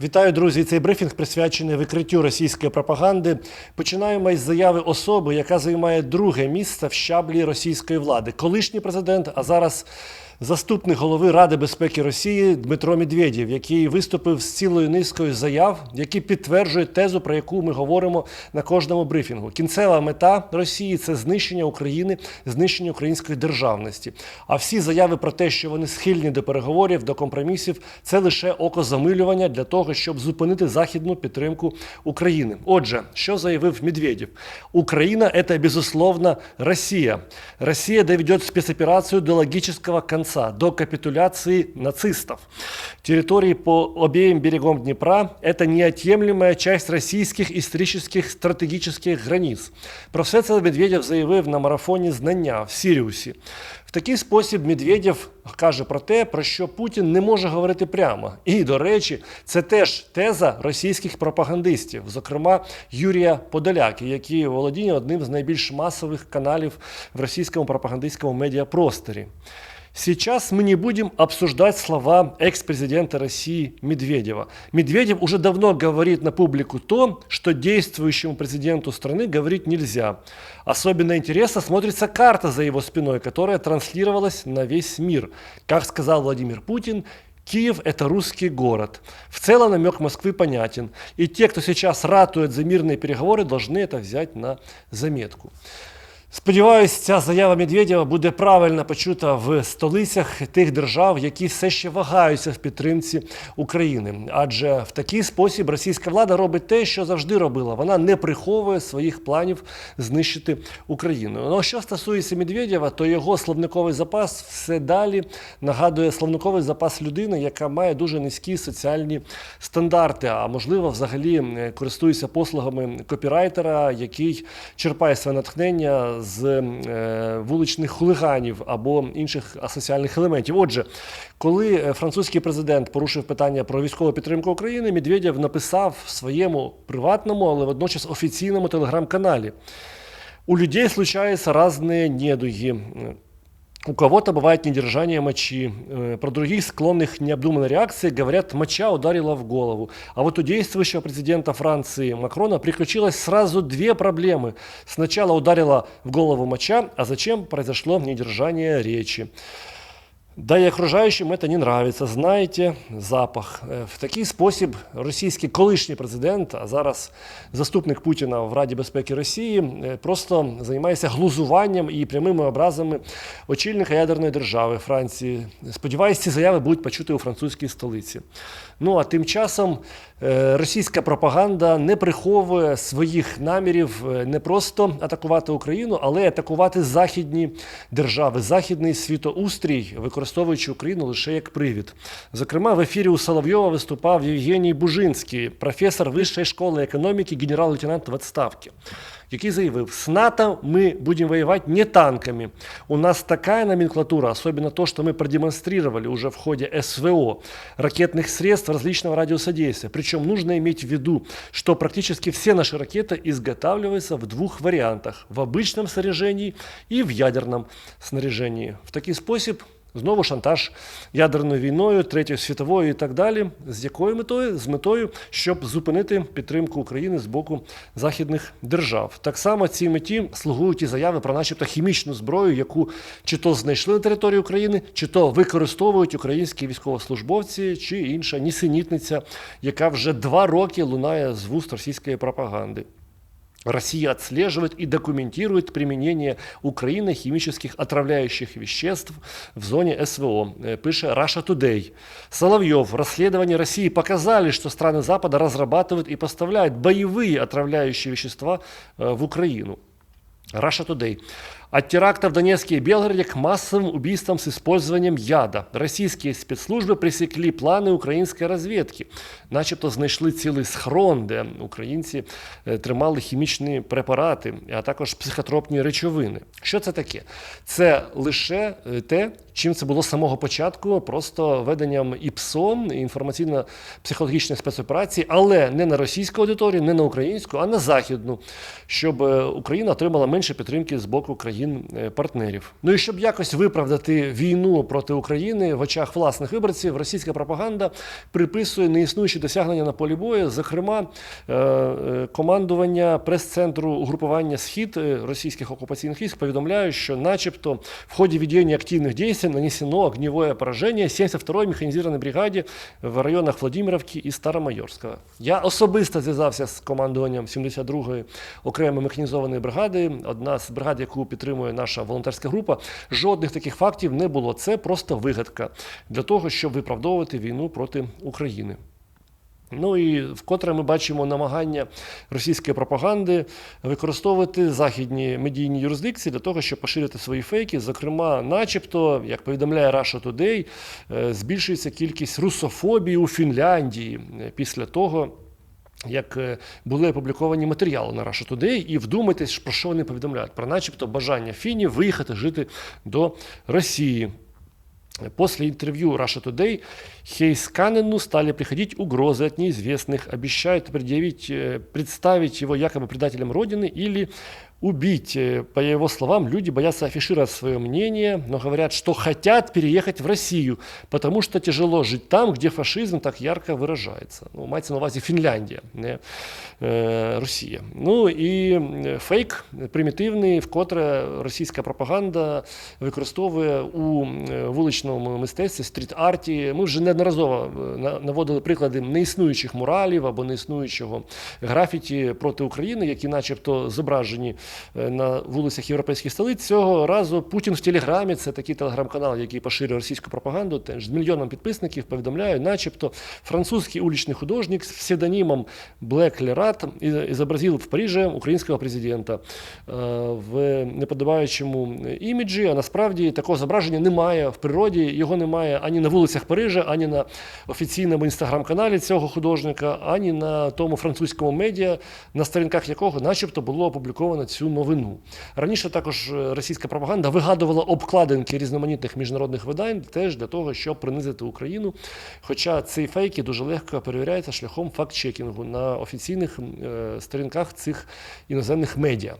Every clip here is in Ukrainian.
Вітаю, друзі! Цей брифінг присвячений викриттю російської пропаганди. Починаємо із заяви особи, яка займає друге місце в щаблі російської влади. Колишній президент, а зараз заступник голови Ради безпеки Росії Дмитро Медведєв, який виступив з цілою низкою заяв, які підтверджують тезу, про яку ми говоримо на кожному брифінгу. Кінцева мета Росії це знищення України, знищення української державності. А всі заяви про те, що вони схильні до переговорів, до компромісів, це лише окозамилювання для того, щоб зупинити західну підтримку України. Отже, що заявив Медведєв? Україна це, безусловно, Росія. Росія доведет спецоперацию до логічного логического конца, до капитуляции нацистов. Территории по обеим берегам Днепра – это неотъемлемая часть российских исторических стратегических границ. Про все це Медведєв заявив на марафоні знання в Сіріусі. В такий спосіб Медведєв каже про те, про що Путін не може говорити прямо. І, до речі, це теж теза російських пропагандистів, зокрема Юрія Подоляки, який володіє одним з найбільш масових каналів в російському пропагандистському медіапросторі. Сейчас мы не будем обсуждать слова экс-президента России Медведева. Медведев уже давно говорит на публику то, что действующему президенту страны говорить нельзя. Особенно интересно смотрится карта за его спиной, которая транслировалась на весь мир. Как сказал Владимир Путин, Киев – это русский город. В целом намек Москвы понятен. И те, кто сейчас ратует за мирные переговоры, должны это взять на заметку. Сподіваюсь, ця заява Медведєва буде правильно почута в столицях тих держав, які все ще вагаються в підтримці України. Адже в такий спосіб російська влада робить те, що завжди робила. Вона не приховує своїх планів знищити Україну. Ну, що стосується Медведєва, то його словниковий запас все далі нагадує словниковий запас людини, яка має дуже низькі соціальні стандарти, а можливо, взагалі е, користується послугами копірайтера, який черпає своє натхнення з е, вуличних хулиганів або інших асоціальних елементів. Отже, коли е, французький президент порушив питання про військову підтримку України, Медведєв написав в своєму приватному, але водночас офіційному телеграм-каналі. У людей случаются разные недуги. У кого-то бывает недержание мочи. Э, Про других, склонных к необдуманной реакции, говорят, моча ударила в голову. А вот у действующего президента Франции Макрона приключилось сразу две проблемы. Сначала ударила в голову моча, а зачем произошло недержание речи. Да и окружающим это не нравится, знаете, запах. Е, В такий спосіб російський колишній президент, а зараз заступник Путіна в Раді безпеки Росії, е, просто займається глузуванням і прямими образами очільника ядерної держави Франції. Сподіваюсь, ці заяви будуть почути у французькій столиці. Ну а тим часом е, російська пропаганда не приховує своїх намірів не просто атакувати Україну, але атакувати західні держави, західний світоустрій, використовуючи Україну лише як привід. Зокрема, в ефірі у Соловйова виступав Євгеній Бужинський, професор Вищої школи економіки, генерал-лейтенант в відставці, який заявив, с НАТО мы будем воевать не танками. У нас такая номенклатура, особенно то, что мы продемонстрировали уже в ходе СВО, ракетных средств различного радиуса действия. Причем нужно иметь в виду, что практически все наши ракеты изготавливаются в двух вариантах. В обычном снаряжении и в ядерном снаряжении. В такий спосіб Знову шантаж ядерною війною, третьою світовою і так далі. З якою метою? З метою, щоб зупинити підтримку України з боку західних держав. Так само цій меті слугують і заяви про, начебто, хімічну зброю, яку чи то знайшли на території України, чи то використовують українські військовослужбовці, чи інша нісенітниця, яка вже два роки лунає з вуст російської пропаганди. Россия отслеживает и документирует применение Украины химических отравляющих веществ в зоне СВО, э, пишет Russia Today. Соловьев. Расследования России показали, что страны Запада разрабатывают и поставляют боевые отравляющие вещества э, в Украину. Russia Today. От теракта в Донецке и Белгороде к массовым убийствам с использованием яда. Российские спецслужбы пресекли плани української розвідки. Начебто знайшли цілий схрон, де українці е, тримали хімічні препарати, а також психотропні речовини. Що це таке? Це лише е, те, чим це було з самого початку, просто веденням ІПСО, інформаційно-психологічної спецоперації, але не на російську аудиторію, не на українську, а на західну, щоб е, Україна отримала менше підтримки з боку країн країн-партнерів. Ну і щоб якось виправдати війну проти України в очах власних виборців, російська пропаганда приписує неіснуючі досягнення на полі бою, зокрема, е, е, командування прес-центру угрупування Схід е, російських окупаційних військ повідомляє, що, начебто, в ході ведення активних дій нанесено огневое пораження 72-й механізованій бригаді в районах Владимировки і Старомайорського. Я особисто зв'язався з командуванням 72-ї окремої механізованої бригади, одна з бригад, яку підтримує наша волонтерська група. Жодних таких фактів не було. Це просто вигадка для того, щоб виправдовувати війну проти України. Ну і вкотре ми бачимо намагання російської пропаганди використовувати західні медійні юрисдикції для того, щоб поширити свої фейки. Зокрема, начебто, як повідомляє Russia Today, е, збільшується кількість русофобії у Фінляндії е, після того. Як е, були опубліковані матеріали на Russia Today, і вдумайтесь, про що вони повідомляють? Про начебто бажання фінів виїхати жити до Росії. После интервью Russia Today Хейсканену стали приходить угрозы от неизвестных, обещают предъявить, э, представить его якобы предателем Родины или убить. Э, По его словам, люди боятся афишировать свое мнение, но говорят, что хотят переехать в Россию, потому что тяжело жить там, где фашизм так ярко выражается. Ну, мається на увазі Фінляндія, не е, Росія. Ну і фейк примітивний, вкотре російська пропаганда використовує у вуличному мистецтві, стріт-арті. Ми вже неодноразово на- наводили приклади неіснуючих муралів або неіснуючого графіті проти України, які начебто зображені на вулицях європейських столиць. Цього разу Путін в Телеграмі, це такий телеграм-канал, який поширює російську пропаганду, теж з мільйоном підписників повідомляє, начебто французький уличный художник с псевдонимом Блек Лерат изобразил в Париже українського президента е, в неподобаючому іміджі. А насправді такого зображення немає в природі. Його немає ані на вулицях Парижа, ані на офіційному інстаграм-каналі цього художника, ані на тому французькому медіа, на сторінках якого, начебто, було опубліковано цю новину. Раніше також е, російська пропаганда вигадувала обкладинки різноманітних міжнародних видань теж для того, щоб принизити Україну. Хоча ці фейки дуже легко перевіряються шляхом факт-чекінгу на офіційних е, сторінках цих іноземних медіа.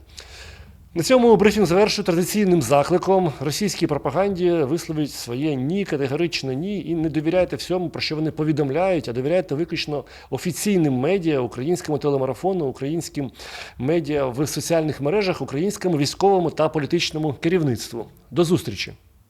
На цьому брифінг завершую традиційним закликом російській пропаганді висловить своє ні, категоричне ні, і не довіряйте всьому, про що вони повідомляють, а довіряйте виключно офіційним медіа, українському телемарафону, українським медіа в соціальних мережах, українському військовому та політичному керівництву. До зустрічі!